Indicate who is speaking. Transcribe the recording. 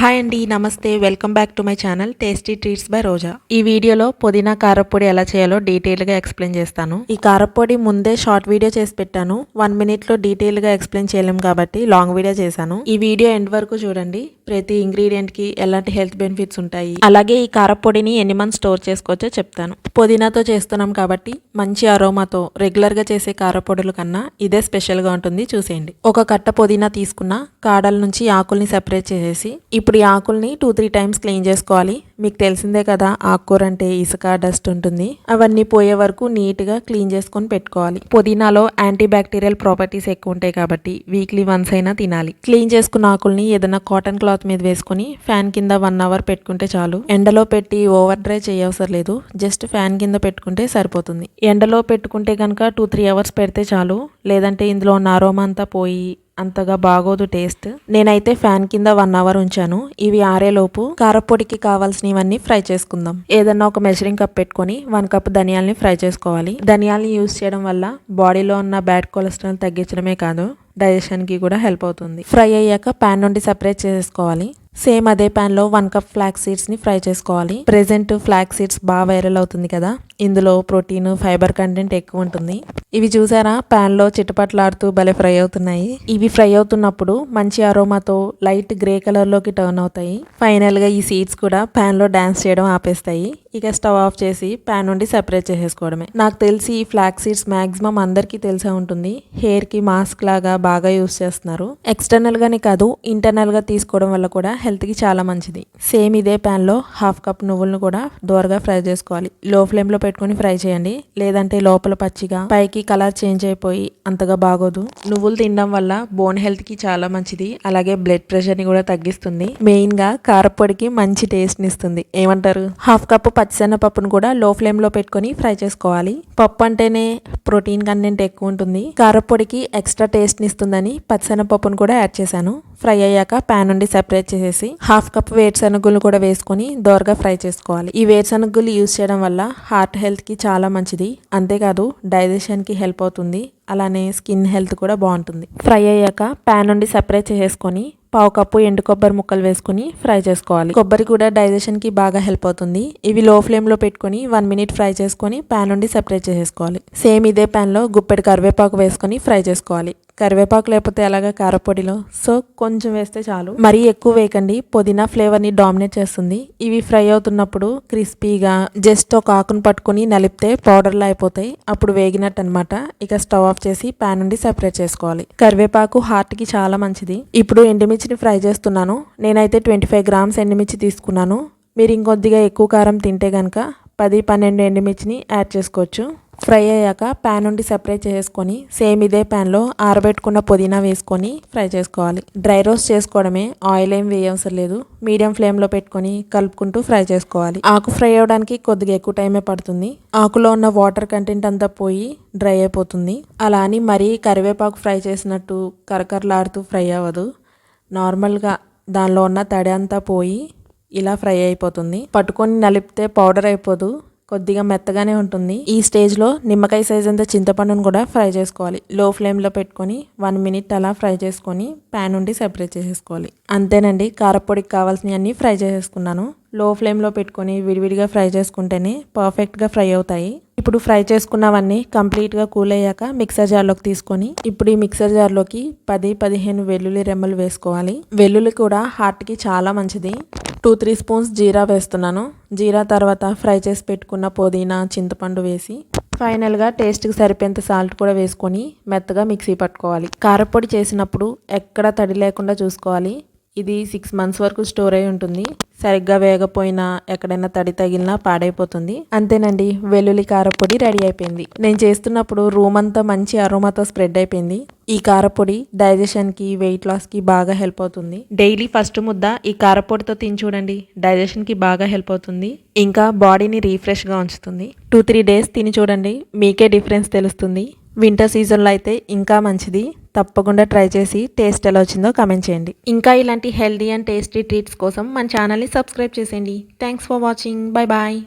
Speaker 1: Hi అండి నమస్తే. Welcome back to my channel tasty treats by Roja. ఈ వీడియోలో పుదీనా కారప్పొడి ఎలా చేయాలో డీటెయిల్గా ఎక్స్ప్లెయిన్ చేస్తాను. ఈ కారప్పొడి ముందే షార్ట్ వీడియో చేసి పెట్టాను. వన్ మినిట్లో డీటెయిల్గా ఎక్స్ప్లెయిన్ చేయలేము కాబట్టి లాంగ్ వీడియో చేశాను. ఈ వీడియో ఎండ్ వరకు చూడండి. ప్రతి ఇంగ్రీడియంట్కి ఎలాంటి హెల్త్ బెనిఫిట్స్ ఉంటాయి. అలాగే ఈ కారపొడిని ఎన్ని మంత్స్ స్టోర్ చేసుకోవచ్చో చెప్తాను. పుదీనాతో చేస్తున్నాం కాబట్టి మంచి అరోమాతో రెగ్యులర్గా చేసే కారపొడుల కన్నా ఇదే స్పెషల్గా ఉంటుంది. చూసేయండి. ఒక కట్ట పుదీనా తీసుకున్న కాడల నుంచి ఆకుల్ని సెపరేట్ చేసేసి ఇప్పుడు ఇప్పుడు ఈ ఆకుల్ని టూ త్రీ టైమ్స్ క్లీన్ చేసుకోవాలి. మీకు తెలిసిందే కదా ఆకుకూర అంటే ఇసుక డస్ట్ ఉంటుంది. అవన్నీ పోయే వరకు నీట్గా క్లీన్ చేసుకొని పెట్టుకోవాలి. పుదీనాలో యాంటీ బ్యాక్టీరియల్ ప్రాపర్టీస్ ఎక్కువ ఉంటాయి కాబట్టి వీక్లీ వన్స్ అయినా తినాలి. క్లీన్ చేసుకున్న ఆకుల్ని ఏదైనా కాటన్ క్లాత్ మీద వేసుకొని ఫ్యాన్ కింద వన్ అవర్ పెట్టుకుంటే చాలు. ఎండలో పెట్టి ఓవర్ డ్రై చేయవసరం లేదు. జస్ట్ ఫ్యాన్ కింద పెట్టుకుంటే సరిపోతుంది. ఎండలో పెట్టుకుంటే కనుక టూ త్రీ అవర్స్ పెడితే చాలు. లేదంటే ఇందులో ఉన్న అరోమా అంతా పోయి అంతగా బాగోదు టేస్ట్. నేనైతే ఫ్యాన్ కింద వన్ అవర్ ఉంచాను. ఇవి ఆరేలోపు కారపొడికి కావాల్సినవన్నీ ఫ్రై చేసుకుందాం. ఏదన్నా ఒక మెజరింగ్ కప్ పెట్టుకొని వన్ కప్ ధనియాల్ని ఫ్రై చేసుకోవాలి. ధనియాల్ని యూస్ చేయడం వల్ల బాడీలో ఉన్న బ్యాడ్ కొలెస్ట్రాల్ తగ్గించడమే కాదు డైజెషన్కి కూడా హెల్ప్ అవుతుంది. ఫ్రై అయ్యాక ప్యాన్ నుండి సపరేట్ చేసుకోవాలి సేమ్ అదే ప్యాన్లో వన్ కప్ ఫ్లాక్ సీడ్స్ని ఫ్రై చేసుకోవాలి. ప్రెజెంట్ ఫ్లాక్ సీడ్స్ బాగా వైరల్ అవుతుంది కదా. ఇందులో ప్రోటీన్ ఫైబర్ కంటెంట్ ఎక్కువ ఉంటుంది. ఇవి చూసారా? ప్యాన్లో చిటపట్లాడుతూ భలే ఫ్రై అవుతున్నాయి. ఇవి ఫ్రై అవుతున్నప్పుడు మంచి అరోమాతో లైట్ గ్రే కలర్లోకి టర్న్ అవుతాయి. ఫైనల్గా ఈ సీడ్స్ కూడా ప్యాన్లో చేయడం ఆపేస్తాయి. ఇక స్టవ్ ఆఫ్ చేసి ప్యాన్ నుండి సెపరేట్ చేసేసుకోవడమే. నాకు తెలిసి ఈ ఫ్లాక్ సీడ్స్ మాక్సిమం అందరికీ తెలిసే ఉంటుంది. హెయిర్కి మాస్క్ లాగా బాగా యూస్ చేస్తున్నారు. ఎక్స్టర్నల్గానే కాదు ఇంటర్నల్గా తీసుకోవడం వల్ల కూడా హెల్త్కి చాలా మంచిది. సేమ్ ఇదే ప్యాన్లో హాఫ్ కప్ నువ్వులను కూడా దోరగా ఫ్రై చేసుకోవాలి. లో ఫ్లేమ్లో పెట్టుకుని పెట్టుకొని ఫ్రై చేయండి. లేదంటే లోపల పచ్చిగా పైకి కలర్ చేంజ్ అయిపోయి అంతగా బాగోదు. నువ్వులు తినడం వల్ల బోన్ హెల్త్కి చాలా మంచిది. అలాగే బ్లడ్ ప్రెషర్ని కూడా తగ్గిస్తుంది. మెయిన్గా కారపొడికి మంచి టేస్ట్ని ఇస్తుంది. ఏమంటారు? హాఫ్ కప్ పచ్చిశనగపప్పును కూడా లో ఫ్లేమ్లో పెట్టుకొని ఫ్రై చేసుకోవాలి. పప్పు అంటేనే ప్రోటీన్ కంటెంట్ ఎక్కువ ఉంటుంది. కారపొడికి ఎక్స్ట్రా టేస్ట్ని ఇస్తుందని పచ్చిశనగపప్పును కూడా యాడ్ చేశాను. ఫ్రై అయ్యాక ప్యాన్ నుండి సెపరేట్ చేసేసి హాఫ్ కప్ వేరుశనగులు కూడా వేసుకొని దోరగా ఫ్రై చేసుకోవాలి. ఈ వేరుశనగులు యూజ్ చేయడం వల్ల హార్ట్ హెల్త్కి చాలా మంచిది. అంతేకాదు డైజెషన్కి హెల్ప్ అవుతుంది. అలానే స్కిన్ హెల్త్ కూడా బాగుంటుంది. ఫ్రై అయ్యాక ప్యాన్ నుండి సెపరేట్ చేసేసుకొని పావు కప్పు ఎండు కొబ్బరి ముక్కలు వేసుకొని ఫ్రై చేసుకోవాలి. కొబ్బరి కూడా డైజెషన్కి బాగా హెల్ప్ అవుతుంది. ఇవి లో ఫ్లేమ్లో పెట్టుకుని పెట్టుకొని వన్ మినిట్ ఫ్రై చేసుకొని ప్యాన్ నుండి సెపరేట్ చేసేసుకోవాలి. సేమ్ ఇదే ప్యాన్లో గుప్పెడు కరివేపాకు వేసుకొని ఫ్రై చేసుకోవాలి. కరివేపాకు లేకపోతే ఎలాగ కారపొడిలో? సో కొంచెం వేస్తే చాలు. మరీ ఎక్కువ వేయకండి. పుదీనా ఫ్లేవర్ని డామినేట్ చేస్తుంది. ఇవి ఫ్రై అవుతున్నప్పుడు క్రిస్పీగా జస్ట్ ఒక ఆకును పట్టుకొని నలిపితే పౌడర్లా అయిపోతాయి. అప్పుడు వేగినట్టు అనమాట ఇక స్టవ్ ఆఫ్ చేసి ప్యాన్ నుండి సెపరేట్ చేసుకోవాలి. కరివేపాకు హార్ట్కి చాలా మంచిది. ఇప్పుడు ఎండుమిర్చిని ఫ్రై చేస్తున్నాను. నేనైతే ట్వంటీ ఫైవ్ గ్రామ్స్ ఎండుమిర్చి తీసుకున్నాను. మీరు ఇంకొద్దిగా ఎక్కువ కారం తింటే కనుక పది పన్నెండు ఎండుమిర్చిని యాడ్ చేసుకోవచ్చు. ఫ్రై అయ్యాక ప్యాన్ నుండి సెపరేట్ చేసుకొని సేమ్ ఇదే ప్యాన్లో ఆరబెట్టుకున్న పుదీనా వేసుకొని ఫ్రై చేసుకోవాలి. డ్రై రోస్ట్ చేసుకోవడమే ఆయిల్ ఏం వేయవసరం లేదు. మీడియం ఫ్లేమ్లో పెట్టుకొని కలుపుకుంటూ ఫ్రై చేసుకోవాలి. ఆకు ఫ్రై అవ్వడానికి కొద్దిగా ఎక్కువ టైమే పడుతుంది. ఆకులో ఉన్న వాటర్ కంటెంట్ అంతా పోయి డ్రై అయిపోతుంది. అలా అని మరీ కరివేపాకు ఫ్రై చేసినట్టు కరకరలాడుతూ ఫ్రై అవ్వదు. నార్మల్గా దానిలో ఉన్న తడి అంతా పోయి ఇలా ఫ్రై అయిపోతుంది. పట్టుకొని నలిపితే పౌడర్ అయిపోదు. కొద్దిగా మెత్తగానే ఉంటుంది. ఈ స్టేజ్లో నిమ్మకాయ సైజ్ అంత చింతపండును కూడా ఫ్రై చేసుకోవాలి. లో ఫ్లేమ్లో పెట్టుకొని వన్ మినిట్ అలా ఫ్రై చేసుకొని ప్యాన్ నుండి సెపరేట్ చేసేసుకోవాలి. అంతేనండి కారపొడికి కావాల్సినవి అన్నీ ఫ్రై చేసేసుకున్నాను. లో ఫ్లేమ్లో పెట్టుకొని విడివిడిగా ఫ్రై చేసుకుంటేనే పర్ఫెక్ట్గా ఫ్రై అవుతాయి. ఇప్పుడు ఫ్రై చేసుకున్నవన్నీ కంప్లీట్గా కూల్ అయ్యాక మిక్సర్ జార్లోకి తీసుకొని ఇప్పుడు ఈ మిక్సర్ జార్లోకి పది పదిహేను వెల్లుల్లి రెమ్మలు వేసుకోవాలి. వెల్లుల్లి కూడా హార్ట్కి చాలా మంచిది. టూ త్రీ స్పూన్స్ జీరా వేస్తున్నాను. జీరా తర్వాత ఫ్రై చేసి పెట్టుకున్న పుదీనా చింతపండు వేసి ఫైనల్గా టేస్ట్కి సరిపోయేంత సాల్ట్ కూడా వేసుకొని మెత్తగా మిక్సీ పట్టుకోవాలి. కారపొడి చేసినప్పుడు ఎక్కడ తడి లేకుండా చూసుకోవాలి. ఇది సిక్స్ మంత్స్ వరకు స్టోర్ అయి ఉంటుంది. సరిగ్గా వేగపోయినా ఎక్కడైనా తడి తగిలినా పాడైపోతుంది. అంతేనండి వెల్లుల్లి కారపొడి రెడీ అయిపోయింది. నేను చేస్తున్నప్పుడు రూమ్ అంతా మంచి అరోమాతో స్ప్రెడ్ అయిపోయింది. ఈ కారపొడి డైజెషన్కి వెయిట్ లాస్కి బాగా హెల్ప్ అవుతుంది. డైలీ ఫస్ట్ ముద్ద ఈ కారపొడితో తిని చూడండి. డైజెషన్కి బాగా హెల్ప్ అవుతుంది. ఇంకా బాడీని రీఫ్రెష్గా ఉంచుతుంది. టూ త్రీ డేస్ తిని చూడండి. మీకే డిఫరెన్స్ తెలుస్తుంది. వింటర్ సీజన్లో అయితే ఇంకా మంచిది. తప్పకుండా ట్రై చేసి టేస్ట్ ఎలా వచ్చిందో కమెంట్ చేయండి. ఇంకా ఇలాంటి హెల్దీ అండ్ టేస్టీ ట్రీట్స్ కోసం మన ఛానల్ని సబ్స్క్రైబ్ చేసేయండి. Thanks for watching. Bye bye.